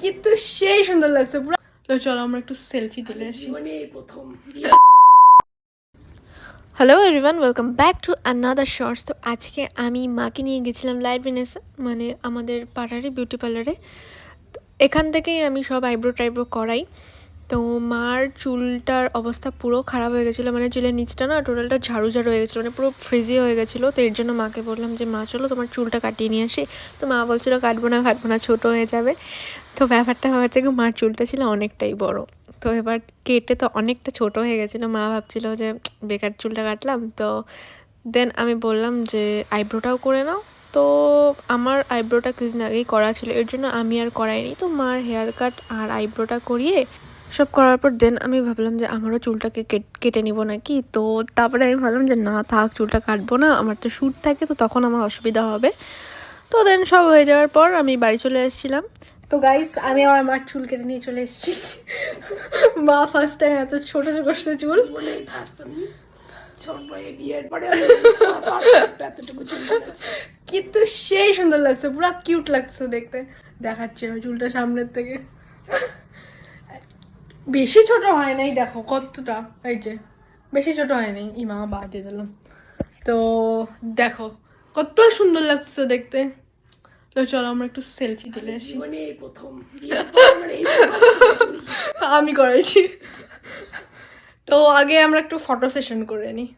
কিন্তু সেই সুন্দর লাগছে পুরো তো চলো আমরা একটু সেলফি তুলে আসি। এই প্রথম। Hello everyone welcome back to another shorts তো আজকে আমি মাকে নিয়ে গেছিলাম লাইভনেস মানে আমাদের পাড়ারই বিউটি পার্লারে তো এখান থেকেই আমি সব আইব্রো টাইব্রো করাই। তো মার চুলটার অবস্থা পুরো খারাপ হয়ে গেছিল মানে চুলের নিচটা না টোটালটা ঝাড়ু ঝাড়ু হয়ে গেছিল মানে পুরো ফ্রিজি হয়ে গেছিল, তো এর জন্য মাকে বললাম যে, মা, চলো তোমার চুলটা কাটিয়ে নিয়ে আসি। তো মা বলছিলো, কাটবো না কাটবো না, ছোটো হয়ে যাবে। তো ব্যাপারটা হচ্ছে কি মার চুলটা ছিল অনেকটাই বড়। তো এবার কেটে তো অনেকটা ছোট হয়ে গেছিল, মা ভাবছিল যে, বেকার চুলটা কাটলাম। তো দেন আমি বললাম যে, আইব্রোটাও করে নাও। তো আমার আইব্রোটা কিছুদিন আগেই করা ছিল, এর জন্য আমি আর করাইনি। তো মার হেয়ার কাট আর আইব্রোটা করিয়ে সব করার পর দেন আমি ভাবলাম যে আমারও চুলটাকে কেট- কেটে নিব নাকি? তো তারপরে আমি ভাবলাম যে না থাক চুলটা কাটবো না আমার তো শ্যুট থাকে তো তখন আমার অসুবিধা হবে। তো দেন সব হয়ে যাওয়ার পর আমি বাড়ি চলে এসেছিলাম তো গাইস আমি আমার মার চুল কেটে নিয়ে চলে এসেছি। মা ফার্স্ট টাইম এত ছোট ছোট চুল। কিন্তু সেই সুন্দর লাগছে পুরো কিউট লাগছে দেখতে। দেখাচ্ছি আমি চুলটা সামনের থেকে। বেশি ছোট হয় নাই দেখো কতটা এই যে বেশি ছোট হয় নাই। ইমা বাদ দিয়ে দিলাম। তো দেখো কত সুন্দর লাগছে দেখতে। তো চলো আমরা একটু সেলফি তুলে আসি। মানে প্রথম চুল। আমি করেছি তো আগে আমরা একটু ফটো সেশন করে নিই